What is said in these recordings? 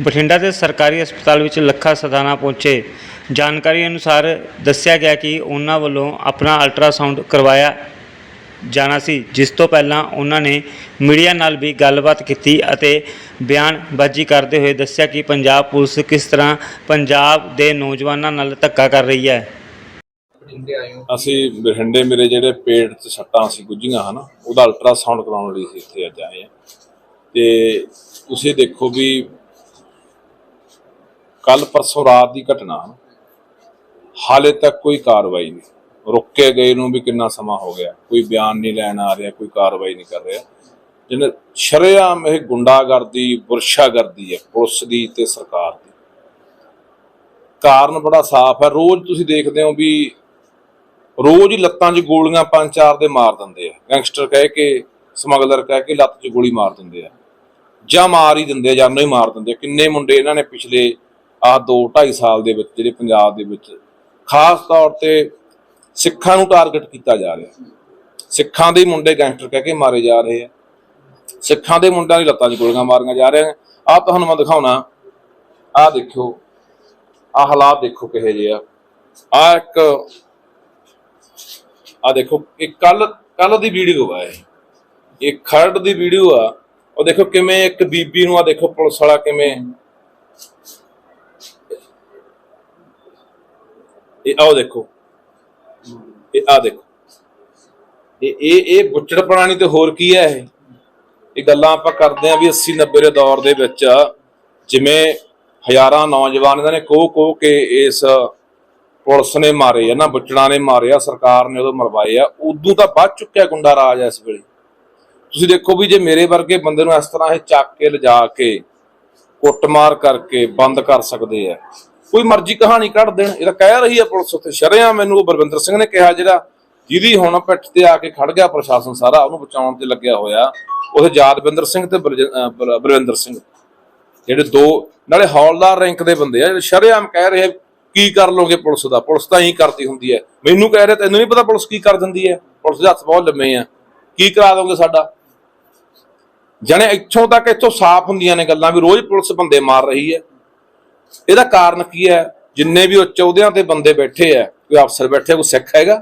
ਬਠਿੰਡਾ ਦੇ ਸਰਕਾਰੀ ਹਸਪਤਾਲ ਵਿੱਚ ਲੱਖਾ ਸਦਾਨਾ ਪਹੁੰਚੇ। ਜਾਣਕਾਰੀ ਅਨੁਸਾਰ ਦੱਸਿਆ ਗਿਆ ਕਿ ਉਹਨਾਂ ਵੱਲੋਂ ਆਪਣਾ ਅਲਟਰਾਸਾਊਂਡ ਕਰਵਾਇਆ ਜਾਣਾ ਸੀ, ਜਿਸ ਤੋਂ ਪਹਿਲਾਂ ਉਹਨਾਂ ਨੇ ਮੀਡੀਆ ਨਾਲ ਵੀ ਗੱਲਬਾਤ ਕੀਤੀ ਅਤੇ ਬਿਆਨਬਾਜ਼ੀ ਕਰਦੇ ਹੋਏ ਦੱਸਿਆ ਕਿ ਪੰਜਾਬ ਪੁਲਿਸ ਕਿਸ ਤਰ੍ਹਾਂ ਪੰਜਾਬ ਦੇ ਨੌਜਵਾਨਾਂ ਨਾਲ ਧੱਕਾ ਕਰ ਰਹੀ ਹੈ। ਅਸੀਂ ਬਠਿੰਡੇ ਮੇਰੇ ਜਿਹੜੇ ਪੇਟ 'ਚ ਸੱਟਾਂ ਸੀ ਗੁੱਜੀਆਂ ਹਨ, ਉਹਦਾ ਅਲਟਰਾਸਾਊਂਡ ਕਰਾਉਣ ਲਈ ਅਸੀਂ ਇੱਥੇ ਅੱਜ ਆਏ ਹਾਂ। ਤੇ ਤੁਸੀਂ ਦੇਖੋ ਵੀ ਕੱਲ ਪਰਸੋਂ ਰਾਤ ਦੀ ਘਟਨਾ। ਹਾਲੇ ਤੱਕ ਕੋਈ ਕਾਰਵਾਈ ਨਹੀਂ। ਰੁੱਕੇ ਗਏ ਨੂੰ ਵੀ ਕਿੰਨਾ ਸਮਾਂ ਹੋ ਗਿਆ। ਕੋਈ ਬਿਆਨ ਨਹੀਂ ਲੈਣ ਆ ਰਿਹਾ, ਕੋਈ ਕਾਰਵਾਈ ਨਹੀਂ ਕਰ ਰਿਹਾ। ਜਿਹਨੇ ਸ਼ਰੇਆਮ ਇਹ ਗੁੰਡਾਗਰਦੀ, ਬੁਰਸ਼ਾਗਰਦੀ ਹੈ, ਪੁਲਿਸ ਦੀ ਤੇ ਸਰਕਾਰ ਦੀ। ਕਾਰਨ ਬੜਾ ਸਾਫ਼ ਹੈ। ਰੋਜ਼ ਤੁਸੀਂ ਦੇਖਦੇ ਹੋ ਵੀ ਰੋਜ਼ ਹੀ ਲੱਤਾਂ 'ਚ ਗੋਲੀਆਂ ਪੰਜ ਚਾਰ ਦੇ ਮਾਰ ਦਿੰਦੇ ਆ। ਗੈਂਗਸਟਰ ਕਹਿ ਕੇ, ਸਮਗਲਰ ਕਹਿ ਕੇ ਲੱਤ 'ਚ ਗੋਲੀ ਮਾਰ ਦਿੰਦੇ ਆ। ਜਾਂ ਮਾਰ ਹੀ ਦਿੰਦੇ ਆ, ਜਾਂ ਨਹੀਂ ਮਾਰ ਦਿੰਦੇ ਕਿੰਨੇ ਮੁੰਡੇ ਇਹਨਾਂ ਨੇ ਪਿਛਲੇ ਆਹ 2 2.5 ਸਾਲ ਦੇ ਵਿੱਚ ਜਿਹੜੇ ਪੰਜਾਬ ਦੇ ਵਿੱਚ ਖਾਸ ਤੌਰ ਤੇ ਸਿੱਖਾਂ ਨੂੰ ਟਾਰਗੇਟ ਕੀਤਾ ਜਾ ਰਿਹਾ। ਸਿੱਖਾਂ ਦੇ ਮੁੰਡੇ ਗੈਂਗਸਟਰ ਕਹਿ ਕੇ ਮਾਰੇ ਜਾ ਰਹੇ ਆ। ਸਿੱਖਾਂ ਦੇ ਮੁੰਡਿਆਂ ਦੀ ਲੱਤਾਂ 'ਚ ਗੋਲੀਆਂ ਮਾਰੀਆਂ ਜਾ ਰਹੀਆਂ ਆਹ ਤੁਹਾਨੂੰ ਮੈਂ ਦਿਖਾਉਣਾ। ਆਹ ਦੇਖਿਓ। ਆਹ ਹਾਲਾਤ ਦੇਖੋ ਕਿਹੋ ਜਿਹੇ ਆ। ਆਹ ਇੱਕ ਆ ਦੇਖੋ, ਇਹ ਕੱਲ ਕੱਲ ਦੀ ਵੀਡੀਓ ਆ ਇਹ। ਇਹ ਖਰੜ ਦੀ ਵੀਡੀਓ ਆ। ਉਹ ਦੇਖੋ ਕਿਵੇਂ ਇੱਕ ਬੀਬੀ ਨੂੰ ਆ ਦੇਖੋ ਪੁਲਿਸ ਵਾਲਾ ਕਿਵੇਂ ਇਹ ਆਓ ਦੇਖੋ। ਇਹ ਆ ਦੇਖੋ। ਇਹ ਇਹ ਇਹ ਬੁੱਚੜ ਪ੍ਰਾਣੀ ਤੇ ਹੋਰ ਕੀ ਹੈ ਇਹ? ਇਹ ਗੱਲਾਂ ਆਪਾਂ ਕਰਦੇ ਆ ਵੀ 80 90 ਦੇ ਦੌਰ ਦੇ ਵਿੱਚ ਜਿਵੇਂ ਹਜ਼ਾਰਾਂ ਨੌਜਵਾਨ ਇਹਨਾਂ ਨੇ ਕੋਹ ਕੋਹ ਕੇ ਇਸ ਪੁਲਿਸ ਨੇ ਮਾਰੇ ਆ ਨਾ, ਬੁੱਚੜਾਂ ਨੇ ਮਾਰਿਆ ਸਰਕਾਰ ਨੇ ਉਦੋਂ ਮਰਵਾਏ ਆ, ਉਦੋਂ ਤਾਂ ਵੱਧ ਚੁੱਕਿਆ ਗੁੰਡਾ ਰਾਜ ਆ ਇਸ ਵੇਲੇ। ਤੁਸੀਂ ਦੇਖੋ ਵੀ ਜੇ ਮੇਰੇ ਵਰਗੇ ਬੰਦੇ ਨੂੰ ਇਸ ਤਰ੍ਹਾਂ ਇਹ ਚੱਕ ਕੇ ਲਿਜਾ ਕੇ ਕੁੱਟਮਾਰ ਕਰਕੇ ਬੰਦ ਕਰ ਸਕਦੇ ਆ ਕੋਈ ਮਰਜ਼ੀ ਕਹਾਣੀ ਕੱਢ ਦੇਣ। ਇਹ ਤਾਂ ਕਹਿ ਰਹੀ ਹੈ ਪੁਲਿਸ ਉੱਤੇ ਸ਼ਰਿਆਂ ਮੈਨੂੰ ਉਹ ਬਲਵਿੰਦਰ ਸਿੰਘ ਨੇ ਕਿਹਾ ਜਿਹੜਾ ਜਿਹਦੀ ਹੁਣ ਪਿੱਠ ਤੇ ਆ ਕੇ ਖੜ ਗਿਆ ਪ੍ਰਸ਼ਾਸਨ ਸਾਰਾ ਉਹਨੂੰ ਬਚਾਉਣ ਤੇ ਲੱਗਿਆ ਹੋਇਆ ਉਹਦੇ ਯਾਦਵਿੰਦਰ ਸਿੰਘ ਤੇ ਬਲਜ- ਬਲਵਿੰਦਰ ਸਿੰਘ। ਜਿਹੜੇ ਦੋ ਨਾਲੇ ਹੌਲਦਾਰ ਰੈਂਕ ਦੇ ਬੰਦੇ ਆ ਜਿਹੜੇ ਸ਼ਰੇਆਮ ਕਹਿ ਰਹੇ ਆ, ਕੀ ਕਰ ਲੋਗੇ ਪੁਲਿਸ ਦਾ? ਪੁਲਿਸ ਤਾਂ ਹੀ ਕਰਦੀ ਹੁੰਦੀ ਹੈ ਮੈਨੂੰ ਕਹਿ ਰਿਹਾ ਤੈਨੂੰ ਨਹੀਂ ਪਤਾ ਪੁਲਿਸ ਕੀ ਕਰ ਦਿੰਦੀ ਹੈ ਪੁਲਿਸ ਦੇ ਹੱਥ ਬਹੁਤ ਲੰਮੇ ਆ। ਕੀ ਕਰਾ ਦੋਗੇ ਸਾਡਾ? ਜਣੇ ਇੱਥੋਂ ਤੱਕ ਇੱਥੋਂ ਸਾਫ਼ ਹੁੰਦੀਆਂ ਨੇ ਗੱਲਾਂ ਵੀ ਰੋਜ਼ ਪੁਲਿਸ ਬੰਦੇ ਮਾਰ ਰਹੀ ਹੈ ਇਹਦਾ ਕਾਰਨ ਕੀ ਹੈ? ਜਿੰਨੇ ਵੀ ਉਹ ਅਹੁਦਿਆਂ ਤੇ ਬੰਦੇ ਬੈਠੇ ਆ ਕੋਈ ਅਫਸਰ ਬੈਠੇ ਕੋਈ ਸਿੱਖ ਹੈਗਾ,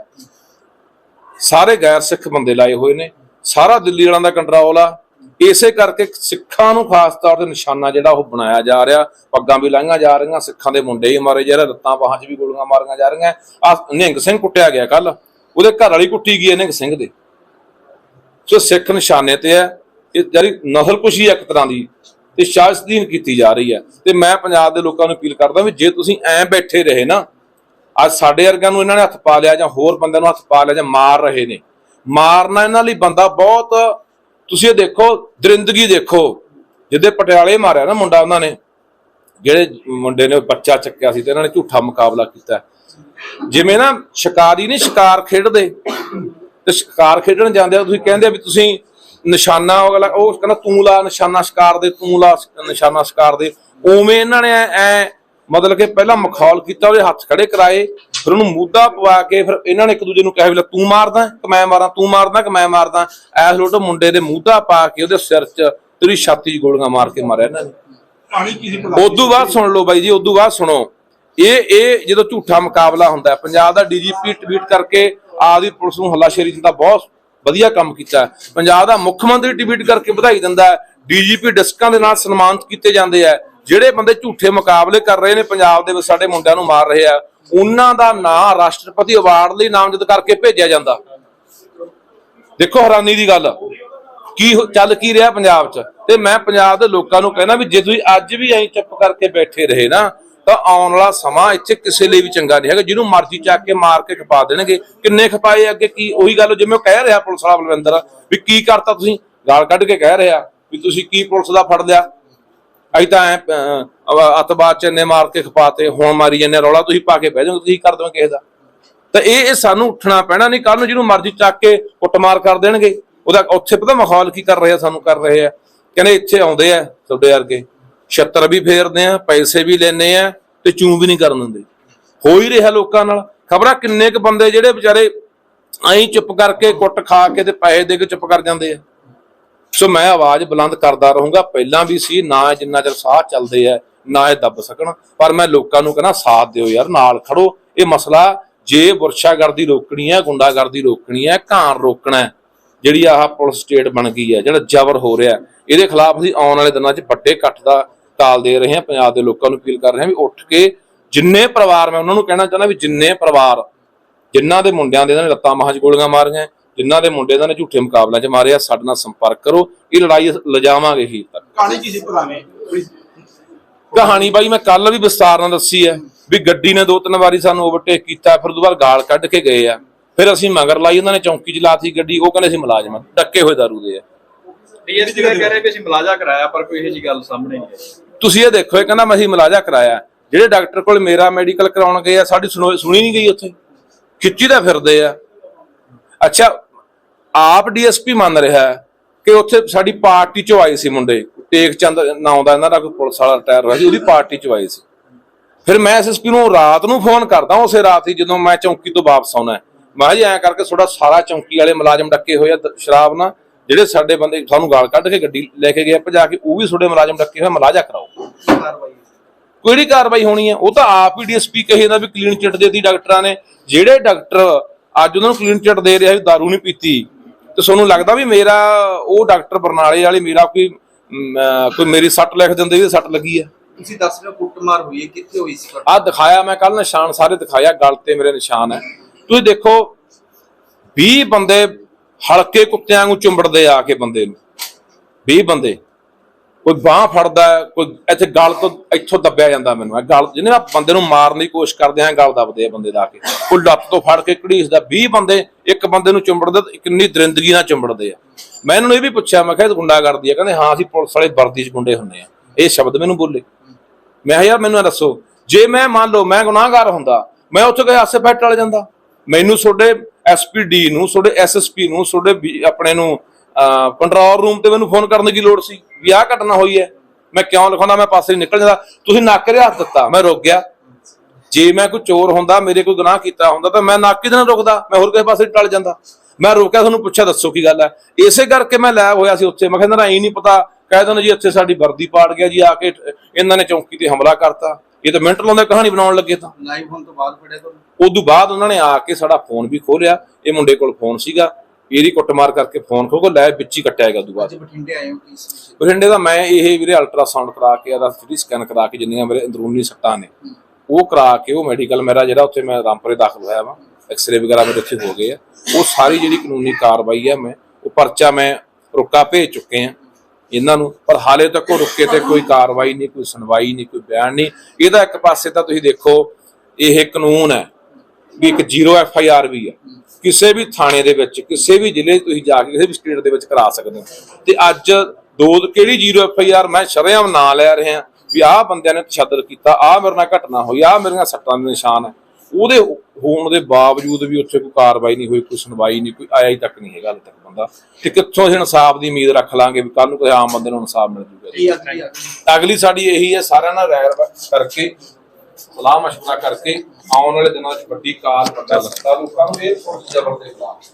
ਸਾਰੇ ਗੈਰ ਸਿੱਖ ਬੰਦੇ ਲਾਏ ਹੋਏ ਨੇ, ਸਾਰਾ ਦਿੱਲੀ ਵਾਲਿਆਂ ਦਾ ਕੰਟਰੋਲ ਆ। ਇਸੇ ਕਰਕੇ ਸਿੱਖਾਂ ਨੂੰ ਖਾਸ ਤੌਰ ਤੇ ਨਿਸ਼ਾਨਾ ਜਿਹੜਾ ਉਹ ਬਣਾਇਆ ਜਾ ਰਿਹਾ, ਪੱਗਾਂ ਵੀ ਲਾਈਆਂ ਜਾ ਰਹੀਆਂ, ਸਿੱਖਾਂ ਦੇ ਮੁੰਡੇ ਹੀ ਮਾਰੇ ਜਾ ਰਹੇ, ਲੱਤਾਂ ਬਾਹਾਂ 'ਚ ਵੀ ਗੋਲੀਆਂ ਮਾਰੀਆਂ ਜਾ ਰਹੀਆਂ। ਆ ਨਿਹੰਗ ਸਿੰਘ ਕੁੱਟਿਆ ਗਿਆ ਕੱਲ ਉਹਦੇ ਘਰ ਵਾਲੀ ਕੁੱਟੀ ਗਈ ਹੈ ਨਿਹੰਗ ਸਿੰਘ ਦੇ। ਸੋ ਸਿੱਖ ਨਿਸ਼ਾਨੇ ਤੇ ਹੈ, ਇਹ ਜਿਹੜੀ ਨਸਲਕੁਸ਼ੀ ਹੈ ਇੱਕ ਤਰ੍ਹਾਂ ਦੀ ਤੇ ਸ਼ਾਸਤੀਨ ਕੀਤੀ ਜਾ ਰਹੀ ਹੈ। ਤੇ ਮੈਂ ਪੰਜਾਬ ਦੇ ਲੋਕਾਂ ਨੂੰ ਅਪੀਲ ਕਰਦਾ ਵੀ ਜੇ ਤੁਸੀਂ ਐਂ ਬੈਠੇ ਰਹੇ ਨਾ, ਅੱਜ ਸਾਡੇ ਵਰਗਿਆਂ ਨੂੰ ਇਹਨਾਂ ਨੇ ਹੱਥ ਪਾ ਲਿਆ ਜਾਂ ਹੋਰ ਬੰਦਿਆਂ ਨੂੰ ਹੱਥ ਪਾ ਲਿਆ ਜਾਂ ਮਾਰ ਰਹੇ ਨੇ। ਮਾਰਨਾ ਇਹਨਾਂ ਲਈ ਬੰਦਾ ਬਹੁਤ, ਤੁਸੀਂ ਇਹ ਦੇਖੋ, ਦਰਿੰਦਗੀ ਦੇਖੋ। ਜਿੱਦੇ ਪਟਿਆਲੇ ਮਾਰਿਆ ਨਾ ਮੁੰਡਾ ਉਹਨਾਂ ਨੇ, ਜਿਹੜੇ ਮੁੰਡੇ ਨੇ ਬੱਚਾ ਚੱਕਿਆ ਸੀ ਤੇ ਇਹਨਾਂ ਨੇ ਝੂਠਾ ਮੁਕਾਬਲਾ ਕੀਤਾ। ਜਿਵੇਂ ਨਾ ਸ਼ਿਕਾਰੀ ਨਹੀਂ, ਸ਼ਿਕਾਰ ਖੇਡਦੇ। ਤੇ ਸ਼ਿਕਾਰ ਖੇਡਣ ਜਾਂਦੇ ਤੁਸੀਂ ਕਹਿੰਦੇ ਵੀ ਤੁਸੀਂ ਨਿਸ਼ਾਨਾ ਉਹ ਅਗਲਾ ਉਹ ਕਹਿੰਦਾ ਤੂੰ ਲਾ ਨਿਸ਼ਾਨਾ ਸ਼ਿਕਾਰ ਦੇ ਤੂੰ ਲਾ ਨਿਸ਼ਾਨਾ ਸ਼ਿਕਾਰ ਦੇ। ਉਵੇਂ ਇਹਨਾਂ ਨੇ ਐ ਮਤਲਬ ਕਿ ਪਹਿਲਾਂ ਮਖੌਲ ਕੀਤਾ ਉਹਦੇ ਹੱਥ ਖੜੇ ਕਰਾਏ ਫਿਰ ਉਹਨੂੰ ਮੂਦਾ ਪਵਾ ਕੇ ਫਿਰ ਇਹਨਾਂ ਨੇ ਇੱਕ ਦੂਜੇ ਨੂੰ ਕਿਹਾ ਵੀ ਲੈ ਤੂੰ ਮਾਰਦਾ ਕਿ ਮੈਂ ਮਾਰਾਂ ਤੂੰ ਮਾਰਦਾ ਕਿ ਮੈਂ ਮਾਰਦਾ। ਐਸ ਲੋਟ ਮੁੰਡੇ ਦੇ ਮੂਦਾ ਪਾ ਕੇ ਉਹਦੇ ਸਿਰ 'ਚ ਤੇਰੀ ਛਾਤੀ 'ਚ ਗੋਲੀਆਂ ਮਾਰ ਕੇ ਮਾਰਿਆ ਇਹਨਾਂ ਨੇ। ਉਦੋਂ ਬਾਅਦ ਸੁਣ ਲਓ ਬਾਈ ਜੀ ਉਦੋਂ ਬਾਅਦ ਸੁਣੋ। ਇਹ ਇਹ ਜਦੋਂ ਝੂਠਾ ਮੁਕਾਬਲਾ ਹੁੰਦਾ ਪੰਜਾਬ ਦਾ ਡੀਜੀਪੀ ਟਵੀਟ ਕਰਕੇ ਆਪਦੀ ਪੁਲਿਸ ਨੂੰ ਹੱਲਾਸ਼ੇਰੀ ਦਿੰਦਾ ਬਹੁਤ ਵਧੀਆ ਕੰਮ ਕੀਤਾ ਪੰਜਾਬ ਦਾ ਮੁੱਖ ਮੰਤਰੀ ਟਵੀਟ ਕਰਕੇ ਵਧਾਈ ਦਿੰਦਾ ਹੈ। ਡੀਜੀਪੀ ਡਿਸਕਾਂ ਦੇ ਨਾਲ ਸਨਮਾਨਿਤ ਕੀਤੇ ਜਾਂਦੇ ਆ ਜਿਹੜੇ ਬੰਦੇ ਝੂਠੇ ਮੁਕਾਬਲੇ ਕਰ ਰਹੇ ਨੇ ਪੰਜਾਬ ਦੇ ਵਿੱਚ ਸਾਡੇ ਮੁੰਡਿਆਂ ਨੂੰ ਮਾਰ ਰਹੇ ਆ, ਉਹਨਾਂ ਦਾ ਨਾਂ ਰਾਸ਼ਟਰਪਤੀ ਅਵਾਰਡ ਲਈ ਨਾਮਜ਼ਦ ਕਰਕੇ ਭੇਜਿਆ ਜਾਂਦਾ। ਦੇਖੋ ਹੈਰਾਨੀ ਦੀ ਗੱਲ, ਕੀ ਚੱਲ ਕੀ ਰਿਹਾ ਪੰਜਾਬ 'ਚ? ਤੇ ਮੈਂ ਪੰਜਾਬ ਦੇ ਲੋਕਾਂ ਨੂੰ ਕਹਿੰਦਾ ਵੀ ਜੇ ਤੁਸੀਂ ਅੱਜ ਵੀ ਐਂ ਚੁੱਪ ਕਰਕੇ ਬੈਠੇ ਰਹੇ ਨਾ ਤਾਂ ਆਉਣ ਵਾਲਾ ਸਮਾਂ ਇੱਥੇ ਕਿਸੇ ਲਈ ਵੀ ਚੰਗਾ ਨਹੀਂ ਹੈਗਾ। ਜਿਹਨੂੰ ਮਰਜ਼ੀ ਚੱਕ ਕੇ ਮਾਰ ਕੇ ਖਪਾ ਦੇਣਗੇ। ਕਿੰਨੇ ਖਪਾਏ ਅੱਗੇ? ਕੀ ਉਹੀ ਗੱਲ ਜਿਵੇਂ ਉਹ ਕਹਿ ਰਿਹਾ ਪੁਲਿਸ ਵਾਲਾ ਬਲਵਿੰਦਰ, ਵੀ ਕੀ ਕਰਤਾ ਤੁਸੀਂ? ਗਾਲ ਕੱਢ ਕੇ ਕਹਿ ਰਿਹਾ ਵੀ ਤੁਸੀਂ ਕੀ ਪੁਲਿਸ ਦਾ ਫੜ ਲਿਆ? ਅਸੀਂ ਤਾਂ ਅਤਬਾਦ ਚ ਇੰਨੇ ਮਾਰ ਕੇ ਖਪਾਤੇ, ਹੁਣ ਮਾਰੀ ਜੰਨੇ ਰੌਲਾ ਤੁਸੀਂ ਪਾ ਕੇ ਬਹਿ ਜਾਓਗੇ ਤੁਸੀਂ ਕਰ ਦੋਗੇ ਕਿਸੇ ਦਾ? ਤਾਂ ਇਹ ਇਹ ਸਾਨੂੰ ਉੱਠਣਾ ਪੈਣਾ ਨਹੀਂ। ਕੱਲ ਨੂੰ ਜਿਹਨੂੰ ਮਰਜ਼ੀ ਚੱਕ ਕੇ ਕੁੱਟਮਾਰ ਕਰ ਦੇਣਗੇ। ਉਹਦਾ ਉੱਥੇ ਪਤਾ ਮਾਹੌਲ ਕੀ ਕਰ ਰਹੇ ਆ, ਸਾਨੂੰ ਕਰ ਰਹੇ ਆ। ਕਹਿੰਦੇ ਇੱਥੇ ਆਉਂਦੇ ਆ ਤੁਹਾਡੇ ਵਰਗੇ। ਛੱਤਰ ਵੀ ਫੇਰਦੇ ਆ, ਪੈਸੇ ਵੀ ਲੈਣੇ ਆ ਤੇ ਚੂੰ ਵੀ ਨਹੀਂ ਕਰਨ ਦਿੰਦੇ। ਹੋ ਹੀ ਰਿਹਾ ਲੋਕਾਂ ਨਾਲ। ਖਬਰਾਂ ਕਿੰਨੇ ਕ ਬੰਦੇ ਜਿਹੜੇ ਵਿਚਾਰੇ ਐਂ ਚੁੱਪ ਕਰਕੇ ਕੁੱਟ ਖਾ ਕੇ ਤੇ ਪੈਸੇ ਦੇ ਕੇ ਚੁੱਪ ਕਰ ਜਾਂਦੇ ਆ। ਸੋ ਮੈਂ ਆਵਾਜ਼ ਬੁਲੰਦ ਕਰਦਾ ਰਹੂੰਗਾ। ਪਹਿਲਾਂ ਵੀ ਸੀ, ਨਾ ਜਿੰਨਾ ਚਿਰ ਸਾਹ ਚੱਲਦੇ ਆ, ਨਾ ਇਹ ਦੱਬ ਸਕਣ। ਪਰ ਮੈਂ ਲੋਕਾਂ ਨੂੰ ਕਹਿੰਦਾ, ਸਾਥ ਦਿਓ ਯਾਰ, ਨਾਲ ਖੜੋ। ਇਹ ਮਸਲਾ ਜੇ ਵਰਸ਼ਾਗਰਦੀ ਰੋਕਣੀ ਹੈ, ਗੁੰਡਾਗਰਦੀ ਰੋਕਣੀ ਹੈ, ਘਾਣ ਰੋਕਣਾ ਜਿਹੜੀ ਆਹ ਪੁਲਿਸ ਸਟੇਟ ਬਣ ਗਈ ਹੈ, ਜਿਹੜਾ ਜ਼ਬਰ ਹੋ ਰਿਹਾ ਇਹਦੇ ਖਿਲਾਫ ਅਸੀਂ ਆਉਣ ਵਾਲੇ ਦਿਨਾਂ 'ਚ ਵੱਡੇ ਇਕੱਠ ਦਾ ਕਾਲ ਦੇ ਰਹੇ ਹਾਂ ਪੰਜਾਬ ਦੇ ਲੋਕਾਂ ਨੂੰ ਅਪੀਲ ਕਰ ਰਹੇ ਹਾਂ ਵੀ ਉੱਠ ਕੇ ਜਿੰਨੇ ਪਰਿਵਾਰ ਮੈਂ ਉਹਨਾਂ ਨੂੰ ਕਹਿਣਾ ਚਾਹੁੰਦਾ ਵੀ ਜਿੰਨੇ ਪਰਿਵਾਰ ਜਿਨ੍ਹਾਂ ਦੇ ਮੁੰਡਿਆਂ ਦੇ ਇਹਨਾਂ ਨੇ ਲੱਤਾਂ ਮਹਾਂ 'ਚ ਗੋਲੀਆਂ ਮਾਰੀਆਂ ਜਿਨ੍ਹਾਂ ਦੇ ਮੁੰਡੇ ਇਹਨਾਂ ਨੇ ਝੂਠੇ ਮੁਕਾਬਲਿਆਂ 'ਚ ਮਾਰਿਆ ਸਾਡੇ ਨਾਲ ਸੰਪਰਕ ਕਰੋ ਇਹ ਲੜਾਈ ਲਿਜਾਵਾਂਗੇ ਹੀ ਤੱਕ। ਕਹਾਣੀ ਕੀ ਸੀ ਪੁਰਾਣੀ ਕਹਾਣੀ ਬਾਈ ਮੈਂ ਕੱਲ ਵੀ ਵਿਸਤਾਰ ਨਾਲ ਦੱਸੀ ਹੈ ਵੀ ਗੱਡੀ ਨੇ ਦੋ ਤਿੰਨ ਵਾਰੀ ਸਾਨੂੰ ਓਵਰਟੇਕ ਕੀਤਾ ਫਿਰ ਬਾਅਦ ਗਾਲ ਕੱਢ ਕੇ ਗਏ ਆ। ਫਿਰ ਅਸੀਂ ਮਗਰ ਲਾਈ ਉਹਨਾਂ ਨੇ ਚੌਂਕੀ 'ਚ ਲਾਤੀ ਗੱਡੀ ਉਹ ਕਹਿੰਦੇ ਅਸੀਂ ਮੁਲਾਜ਼ਮ ਡੱਕੇ ਹੋਏ ਦਾਰੂ ਦੇ ਆ। ਡੀਐਸਪੀ ਕਹਿ ਰਹੇ ਵੀ ਅਸੀਂ ਮਲਾਜਾ ਕਰਾਇਆ ਪਰ ਕੋਈ ਇਹੋ ਜੀ ਗੱਲ ਸਾਹਮਣੇ ਨਹੀਂ ਆਈ। ਤੁਸੀਂ ਇਹ ਦੇਖੋ, ਇਹ ਕਹਿੰਦਾ ਮੈਂ ਅਸੀਂ ਮੁਲਾਜ਼ਾ ਕਰਾਇਆ। ਜਿਹੜੇ ਡਾਕਟਰ ਕੋਲ ਮੇਰਾ ਮੈਡੀਕਲ ਕਰਾਉਣ ਗਏ ਆ, ਸਾਡੀ ਸੁਣੋ- ਸੁਣੀ ਨਹੀਂ ਗਈ ਉੱਥੇ। ਖਿੱਚੀ ਤਾਂ ਫਿਰਦੇ ਆ। ਅੱਛਾ, ਆਪ ਡੀਐਸਪੀ ਮੰਨ ਰਿਹਾ ਕਿ ਉੱਥੇ ਸਾਡੀ ਪਾਰਟੀ ਚੋਂ ਆਏ ਸੀ ਮੁੰਡੇ। ਟੇਕ ਚੰਦ ਨਾਂ ਦਾ ਇਹਨਾਂ ਦਾ ਕੋਈ ਪੁਲਿਸ ਵਾਲਾ ਰਿਟਾਇਰ ਹੋਇਆ ਸੀ, ਉਹਦੀ ਪਾਰਟੀ ਚੋਂ ਆਏ ਸੀ। ਫਿਰ ਮੈਂ ਐਸਐਸਪੀ ਨੂੰ ਰਾਤ ਨੂੰ ਫੋਨ ਕਰਦਾ ਉਸੇ ਰਾਤ ਹੀ ਜਦੋਂ ਮੈਂ ਚੌਂਕੀ ਤੋਂ ਵਾਪਸ ਆਉਣਾ ਮੈਂ ਜੀ, ਐਂ ਕਰਕੇ ਤੁਹਾਡਾ ਸਾਰਾ ਚੌਂਕੀ ਵਾਲੇ ਮੁਲਾਜ਼ਮ ਡੱਕੇ ਹੋਏ ਆ ਸ਼ਰਾਬ ਨਾਲ। ਜਿਹੜੇ ਸਾਡੇ ਬੰਦੇ ਸਾਨੂੰ ਗਾਲ ਕੱਢ ਕੇ ਗੱਡੀ ਲੈ ਕੇ ਗਏ ਆ ਭਜਾ ਕੇ ਉਹ ਵੀ ਤੁਹਾਡੇ ਮੁਲਾਜ਼ਮ ਡੱਕੇ ਹੋਏ ਮੁਲਾਜ਼ਾ ਕਰਾਓ। ਕਾਰਵਾਈ ਕਿਹੜੀ ਕਾਰਵਾਈ ਹੋਣੀ ਹੈ? ਉਹ ਤਾਂ ਆਪ ਹੀ ਡੀਐਸਪੀ ਕਹੇ ਦਾ ਵੀ ਕਲੀਨ ਚਿੱਟ ਦੇਤੀ ਡਾਕਟਰਾਂ ਨੇ। ਜਿਹੜੇ ਡਾਕਟਰ ਅੱਜ ਉਹਨਾਂ ਨੂੰ ਕਲੀਨ ਚਿੱਟ ਦੇ ਰਿਹਾ ਵੀ दारू ਨਹੀਂ ਪੀਤੀ ਤੇ ਤੁਹਾਨੂੰ ਲੱਗਦਾ ਵੀ ਮੇਰਾ ਉਹ ਡਾਕਟਰ ਬਰਨਾਲੇ ਵਾਲੇ ਮੇਰਾ ਕੋਈ ਕੋਈ ਮੇਰੀ ਸੱਟ ਲਿਖ ਦਿੰਦੇ ਵੀ ਸੱਟ ਲੱਗੀ ਹੈ? ਤੁਸੀਂ ਦੱਸ ਰਹੇ ਹੋ ਕੁੱਟਮਾਰ ਹੋਈ ਹੈ ਕਿੱਥੇ ਹੋਈ ਸੀ ਆਹ ਦਿਖਾਇਆ ਮੈਂ ਕੱਲ ਨਿਸ਼ਾਨ ਸਾਰੇ ਦਿਖਾਇਆ ਗਲ ਤੇ ਮੇਰੇ ਨਿਸ਼ਾਨ ਹੈ। ਤੁਸੀਂ ਦੇਖੋ 20 ਬੰਦੇ ਹਲਕੇ ਕੁੱਤਿਆਂ ਨੂੰ ਚੁੰਬੜਦੇ ਆ ਕੇ ਬੰਦੇ ਨੂੰ। 20 ਬੰਦੇ। ਕੋਈ ਬਾਹ ਫੜਦਾ ਕੋਈ ਇੱਥੇ ਗਲ ਤੋਂ ਇੱਥੋਂ ਦੱਬਿਆ ਜਾਂਦਾ ਮੈਨੂੰ। ਇਹ ਗਲ ਜਿਹਨੇ ਨਾ ਬੰਦੇ ਨੂੰ ਮਾਰਨ ਦੀ ਕੋਸ਼ਿਸ਼ ਕਰਦੇ ਆ ਗਲ ਦੱਬਦੇ ਆ ਬੰਦੇ ਦਾ ਕੇ। ਕੋਈ ਲੱਤ ਤੋਂ ਫੜ ਕੇ ਘੜੀਸਦਾ 20 ਬੰਦੇ, ਇੱਕ ਬੰਦੇ ਨੂੰ ਚੁੰਬੜਦੇ ਕਿੰਨੀ ਦਰਿੰਦਗੀ ਨਾਲ ਚੁੰਬੜਦੇ ਆ। ਮੈਂ ਇਹਨਾਂ ਨੂੰ ਇਹ ਵੀ ਪੁੱਛਿਆ, ਮੈਂ ਕਿਹਾ ਇਹ ਗੁੰਡਾ ਕਰਦੀ ਆ। ਕਹਿੰਦੇ, ਹਾਂ, ਅਸੀਂ ਪੁਲਿਸ ਵਾਲੇ ਵਰਦੀ 'ਚ ਗੁੰਡੇ ਹੁੰਨੇ ਆ। ਇਹ ਸ਼ਬਦ ਮੈਨੂੰ ਬੋਲੇ। ਮੈਂ ਕਿਹਾ, ਯਾਰ, ਮੈਨੂੰ ਇਹ ਦੱਸੋ। ਜੇ ਮੈਂ ਮੰਨ ਲਓ, ਮੈਂ ਗੁਨਾਹਗਾਰ ਹੁੰਦਾ, ਮੈਂ ਉੱਥੇ ਗਏ ਆਸੇ ਪੈਟ ਟਲ ਜਾਂਦਾ। ਮੈਨੂੰ ਤੁਹਾਡੇ ਐਸਪੀਡੀ ਨੂੰ, ਤੁਹਾਡੇ ਐਸਐਸਪੀ ਨੂੰ, ਤੁਹਾਡੇ ਆਪਣੇ ਨੂੰ ਕੰਟਰੋਲ ਰੂਮ ਤੇ ਮੈਨੂੰ ਫੋਨ ਕਰਨ ਦੀ ਕੀ ਲੋੜ ਸੀ? ਵੀ ਆਹ ਘਟਨਾ ਹੋਈ ਹੈ। ਮੈਂ ਕਿਉਂ ਲਿਖਾਉਂਦਾ? ਮੈਂ ਪਾਸੇ ਨਿਕਲ ਜਾਂਦਾ ਤੁਸੀਂ ਨੱਕ ਦੇ ਹੱਥ ਦਿੱਤਾ, ਮੈਂ ਰੁਕ ਗਿਆ। ਜੇ ਮੈਂ ਕੋਈ ਚੋਰ ਹੁੰਦਾ, ਮੇਰੇ ਕੋਈ ਗੁਨਾਹ ਕੀਤਾ ਹੁੰਦਾ, ਤਾਂ ਮੈਂ ਨਾਕੇ ਕਿਹਦੇ ਨਾਲ ਰੁਕਦਾ? ਮੈਂ ਹੋਰ ਕਿਸੇ ਪਾਸੇ ਟਲ ਜਾਂਦਾ। ਮੈਂ ਰੋਕਿਆ, ਤੁਹਾਨੂੰ ਪੁੱਛਿਆ, ਦੱਸੋ ਕੀ ਗੱਲ ਹੈ? ਇਸੇ ਕਰਕੇ ਮੈਂ ਲੈ ਹੋਇਆ ਸੀ ਉੱਥੇ। ਮੈਂ ਕਹਿੰਦਾ ਨਾ, ਇਹ ਨਹੀਂ ਪਤਾ। ਕਹਿ ਦਿੰਦੇ ਜੀ, ਇੱਥੇ ਸਾਡੀ ਵਰਦੀ ਪਾੜ ਗਿਆ ਜੀ, ਆ ਕੇ ਇਹਨਾਂ ਨੇ ਚੌਂਕੀ ਤੇ ਹਮਲਾ ਕਰਤਾ। ਇਹ ਤਾਂ ਮਿੰਟ ਲਾਉਂਦੇ ਕਹਾਣੀ ਬਣਾਉਣ ਲੱਗੇ ਤਾਂ। ਲਾਈਵ ਹੋਣ ਤੋਂ ਬਾਅਦ ਫੜਿਆ ਤੁਹਾਨੂੰ? ਉਦੋਂ ਬਾਅਦ ਉਹਨਾਂ ਨੇ ਆ ਕੇ ਸਾਡਾ ਫੋਨ ਵੀ ਖੋਲਿਆ ਇਹ ਮੁੰਡੇ ਕੋਲ ਫੋਨ ਸੀਗਾ। ਇਹਦੀ ਕੁੱਟਮਾਰ ਕਰਕੇ ਫੋਨ ਖੋ ਕੇ ਲੈ ਵਿੱਚ ਹੀ ਕੱਟਿਆ ਗਿਆ ਉਦੋਂ ਬਾਅਦ। ਬਠਿੰਡੇ ਆਏ ਹੋ ਕੀ ਬਠਿੰਡੇ ਦਾ ਮੈਂ ਇਹ ਵੀਰੇ ਅਲਟਰਾਸਾਊਂਡ ਕਰਾ ਕੇ ਇਹਦਾ ਸਿਟੀ ਸਕੈਨ ਕਰਾ ਕੇ ਜਿੰਨੀਆਂ ਮੇਰੇ ਅੰਦਰੂਨੀ ਸੱਟਾਂ ਨੇ ਉਹ ਕਰਾ ਕੇ ਉਹ ਮੈਡੀਕਲ ਮੇਰਾ ਜਿਹੜਾ ਉੱਥੇ ਮੈਂ ਰਾਮਪੁਰੇ ਦਾਖਲ ਹੋਇਆ ਵਾ ਐਕਸਰੇ ਵਗੈਰਾ ਮੇਰੇ ਉੱਥੇ ਹੋ ਗਏ ਆ। ਉਹ ਸਾਰੀ ਜਿਹੜੀ ਕਾਨੂੰਨੀ ਕਾਰਵਾਈ ਆ ਮੈਂ ਉਹ ਪਰਚਾ ਮੈਂ ਰੁਕਾ ਭੇਜ ਚੁੱਕੇ ਆ। ਇਹਨਾਂ ਨੂੰ, ਪਰ ਹਾਲੇ ਤੱਕ ਉਹ ਰੁਕੇ ਤੇ ਕੋਈ ਕਾਰਵਾਈ ਨਹੀਂ, ਕੋਈ ਸੁਣਵਾਈ ਨਹੀਂ, ਕੋਈ ਬਿਆਨ ਨਹੀਂ। ਇਹਦਾ ਇੱਕ ਪਾਸੇ ਤਾਂ ਤੁਸੀਂ ਦੇਖੋ, ਇਹ ਕਾਨੂੰਨ ਹੈ ਵੀ ਇੱਕ ਜ਼ੀਰੋ ਐਫ ਆਈ ਆਰ ਵੀ ਹੈ। ਕਿਸੇ ਵੀ ਥਾਣੇ ਦੇ ਵਿੱਚ, ਕਿਸੇ ਵੀ ਜ਼ਿਲ੍ਹੇ 'ਚ ਤੁਸੀਂ ਜਾ ਕੇ ਕਿਸੇ ਵੀ ਸਟੇਟ ਦੇ ਵਿੱਚ ਕਰਾ ਸਕਦੇ ਹੋ। ਤੇ ਅੱਜ ਦੋ ਕਿਹੜੀ ਜ਼ੀਰੋ ਐਫ ਆਈ ਆਰ, ਮੈਂ ਸ਼ਰਿਆਮ ਨਾਂ ਲੈ ਰਿਹਾ ਵੀ ਆਹ ਬੰਦਿਆਂ ਨੇ ਤਸ਼ੱਦਦ ਕੀਤਾ, ਆਹ ਮੇਰੇ ਨਾਲ ਘਟਨਾ ਹੋਈ, ਆਹ ਮੇਰੀਆਂ ਸੱਟਾਂ ਦੇ ਨਿਸ਼ਾਨ ਹੈ। ਉਹਦੇ ਹੋਣ ਦੇ ਬਾਵਜੂਦ ਵੀ ਉੱਥੇ ਕੋਈ ਕਾਰਵਾਈ ਨਹੀਂ ਹੋਈ ਕੋਈ ਸੁਣਵਾਈ ਨਹੀਂ ਕੋਈ ਆਇਆ ਹੀ ਤੱਕ ਨਹੀਂ ਹੈਗਾ ਹਾਲੇ ਤੱਕ ਬੰਦਾ। ਤੇ ਕਿੱਥੋਂ ਅਸੀਂ ਇਨਸਾਫ ਦੀ ਉਮੀਦ ਰੱਖ ਲਾਂਗੇ ਵੀ ਕੱਲ ਨੂੰ ਕੋਈ ਆਮ ਬੰਦੇ ਨੂੰ ਇਨਸਾਫ ਮਿਲ ਜੂਗਾ ਅਗਲੀ ਸਾਡੀ ਇਹੀ ਹੈ ਸਾਰਿਆਂ ਨਾਲ ਰਾਇ ਕਰਕੇ ਸਲਾਹ ਮਸ਼ਵਰਾ ਕਰਕੇ ਆਉਣ ਵਾਲੇ ਦਿਨਾਂ 'ਚ ਵੱਡੀ ਕਾਲ ਵੱਡਾ ਲੱਤਾ ਲੋਕਾਂ ਨੂੰ ਇਹ ਜ਼ਬਰ ਦੇ ਖਿਲਾਫ।